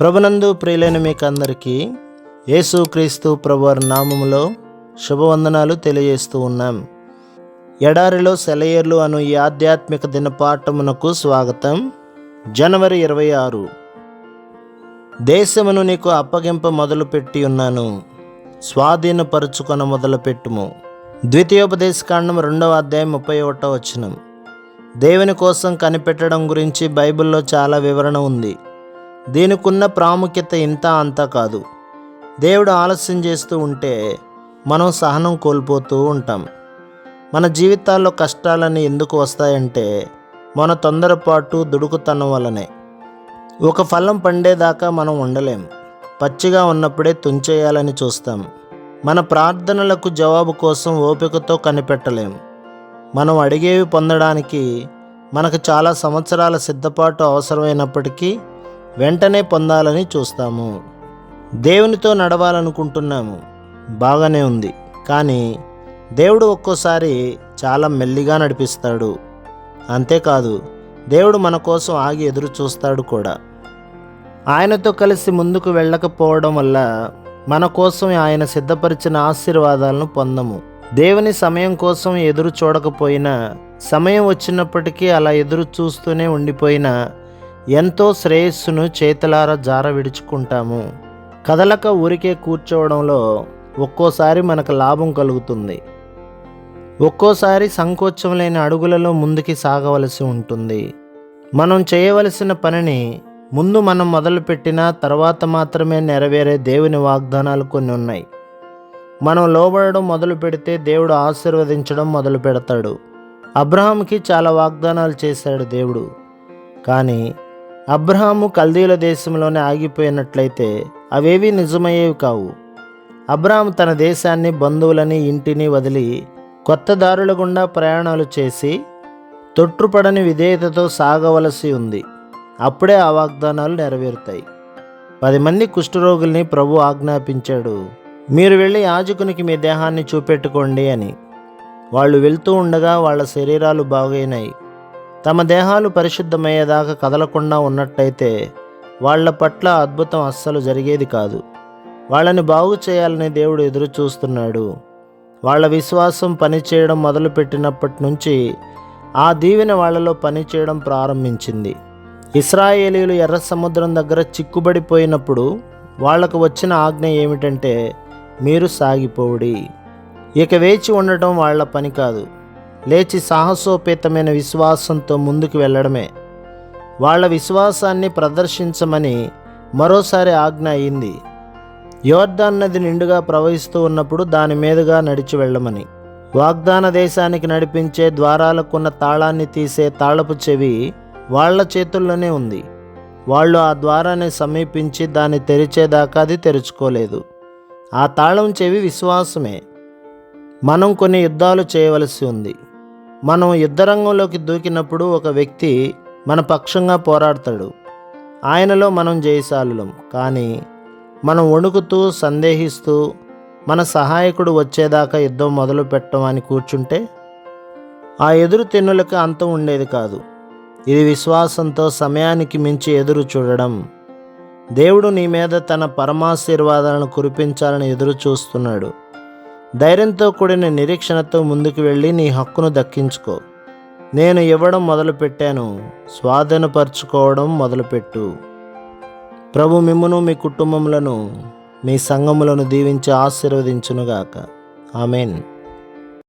ప్రభునందు ప్రియులైన మీకు అందరికీ యేసుక్రీస్తు ప్రభువారి నామములో శుభవందనాలు తెలియజేస్తూ ఉన్నాం. ఎడారిలో సెలయేర్లు అను ఈ ఆధ్యాత్మిక దినపాఠమునకు స్వాగతం. జనవరి ఇరవై ఆరు. దేశమును నీకు అప్పగింప మొదలుపెట్టి ఉన్నాను. స్వాధీనపరుచుకొన మొదలుపెట్టుము. ద్వితీయోపదేశకాండం రెండవ అధ్యాయం ముప్పై ఒకటో వచనం. దేవుని కోసం కనిపెట్టడం గురించి బైబిల్లో చాలా వివరణ ఉంది. దీనికున్న ప్రాముఖ్యత ఇంత అంతా కాదు. దేవుడు ఆలస్యం చేస్తూ ఉంటే మనం సహనం కోల్పోతూ ఉంటాం. మన జీవితాల్లో కష్టాలని ఎందుకు వస్తాయంటే మన తొందరపాటు దుడుకుతనం వల్లనే. ఒక ఫలం పండేదాకా మనం ఉండలేం పచ్చిగా ఉన్నప్పుడే తుంచేయాలని చూస్తాం. మన ప్రార్థనలకు జవాబు కోసం ఓపికతో కనిపెట్టలేం. మనం అడిగేవి పొందడానికి మనకు చాలా సంవత్సరాల సిద్ధపాటు అవసరమైనప్పటికీ వెంటనే పొందాలని చూస్తాము. దేవునితో నడవాలనుకుంటున్నాము. బాగానే ఉంది. కానీ దేవుడు ఒక్కోసారి చాలా మెల్లిగా నడిపిస్తాడు. అంతేకాదు దేవుడు మన కోసం ఆగి ఎదురు చూస్తాడు కూడా. ఆయనతో కలిసి ముందుకు వెళ్ళకపోవడం వల్ల మన కోసం ఆయన సిద్ధపరిచిన ఆశీర్వాదాలను పొందము. దేవుని సమయం కోసం ఎదురు చూడకపోయినా సమయం వచ్చినప్పటికీ అలా ఎదురు చూస్తూనే ఉండిపోయినా ఎంతో శ్రేయస్సును చేతులారా జార విడుచుకుంటాము కదలక ఊరికే కూర్చోవడంలో ఒక్కోసారి మనకు లాభం కలుగుతుంది. ఒక్కోసారి సంకోచం లేని అడుగులలో ముందుకి సాగవలసి ఉంటుంది. మనం చేయవలసిన పనిని ముందు మనం మొదలుపెట్టిన తర్వాత మాత్రమే నెరవేరే దేవుని వాగ్దానాలు కొన్ని ఉన్నాయి. మనం లోబడడం మొదలు పెడితే దేవుడు ఆశీర్వదించడం మొదలు పెడతాడు. అబ్రహాంకి చాలా వాగ్దానాలు చేశాడు దేవుడు. కానీ అబ్రహాము కల్దీల దేశంలోనే ఆగిపోయినట్లయితే అవేవి నిజమయ్యేవి కావు. అబ్రహాం తన దేశాన్ని బంధువులని ఇంటిని వదిలి కొత్త దారుల గుండా ప్రయాణాలు చేసి తొట్టుపడని విధేయతతో సాగవలసి ఉంది. అప్పుడే ఆ వాగ్దానాలు నెరవేరుతాయి. పది మంది కుష్ఠరోగుల్ని ప్రభు ఆజ్ఞాపించాడు మీరు వెళ్ళి యాజకునికి మీ దేహాన్ని చూపెట్టుకోండి అని. వాళ్ళు వెళ్తూ ఉండగా వాళ్ళ శరీరాలు బాగైనాయి. తమ దేహాలు పరిశుద్ధమయ్యేదాకా కదలకుండా ఉన్నట్టయితే వాళ్ళ పట్ల అద్భుతం అస్సలు జరిగేది కాదు. వాళ్ళని బాగు చేయాలని దేవుడు ఎదురు చూస్తున్నాడు వాళ్ళ విశ్వాసం పనిచేయడం మొదలుపెట్టినప్పటి నుంచి ఆ దీవెన వాళ్ళలో పనిచేయడం ప్రారంభించింది. ఇస్రాయేలీలు ఎర్ర సముద్రం దగ్గర చిక్కుబడిపోయినప్పుడు వాళ్ళకు వచ్చిన ఆజ్ఞ ఏమిటంటే మీరు సాగిపోవుడి. ఇక వేచి ఉండటం వాళ్ళ పని కాదు. లేచి సాహసోపేతమైన విశ్వాసంతో ముందుకు వెళ్ళడమే. వాళ్ళ విశ్వాసాన్ని ప్రదర్శించమని మరోసారి ఆజ్ఞ అయింది. యోర్ధాన్ నది నిండుగా ప్రవహిస్తూ ఉన్నప్పుడు దాని మీదుగా నడిచి వెళ్ళమని. వాగ్దాన దేశానికి నడిపించే ద్వారాలకున్న తాళాన్ని తీసే తాళపు చెవి వాళ్ళ చేతుల్లోనే ఉంది. వాళ్ళు ఆ ద్వారాన్ని సమీపించి దాన్ని తెరిచేదాకా అది తెరుచుకోలేదు. ఆ తాళం చెవి విశ్వాసమే. మనం కొన్ని యుద్ధాలు చేయవలసి ఉంది. మనం యుద్ధరంగంలోకి దూకినప్పుడు ఒక వ్యక్తి మన పక్షంగా పోరాడతాడు. ఆయనలో మనం జయశాలులం. కానీ మనం వణుకుతూ సందేహిస్తూ మన సహాయకుడు వచ్చేదాకా యుద్ధం మొదలు పెట్టమని కూర్చుంటే ఆ ఎదురు తెన్నులకు అంతం ఉండేది కాదు. ఇది విశ్వాసంతో సమయానికి మించి ఎదురు చూడడం. దేవుడు నీ మీద తన పరమాశీర్వాదాలను కురిపించాలని ఎదురు చూస్తున్నాడు. ధైర్యంతో కూడిన నిరీక్షణతో ముందుకు వెళ్ళి నీ హక్కును దక్కించుకో. నేను ఇవ్వడం మొదలుపెట్టాను స్వాధీనపరచుకోవడం మొదలుపెట్టు. ప్రభు మిమ్మును మీ కుటుంబములను మీ సంఘములను దీవించి ఆశీర్వదించునుగాక. ఆమెన్.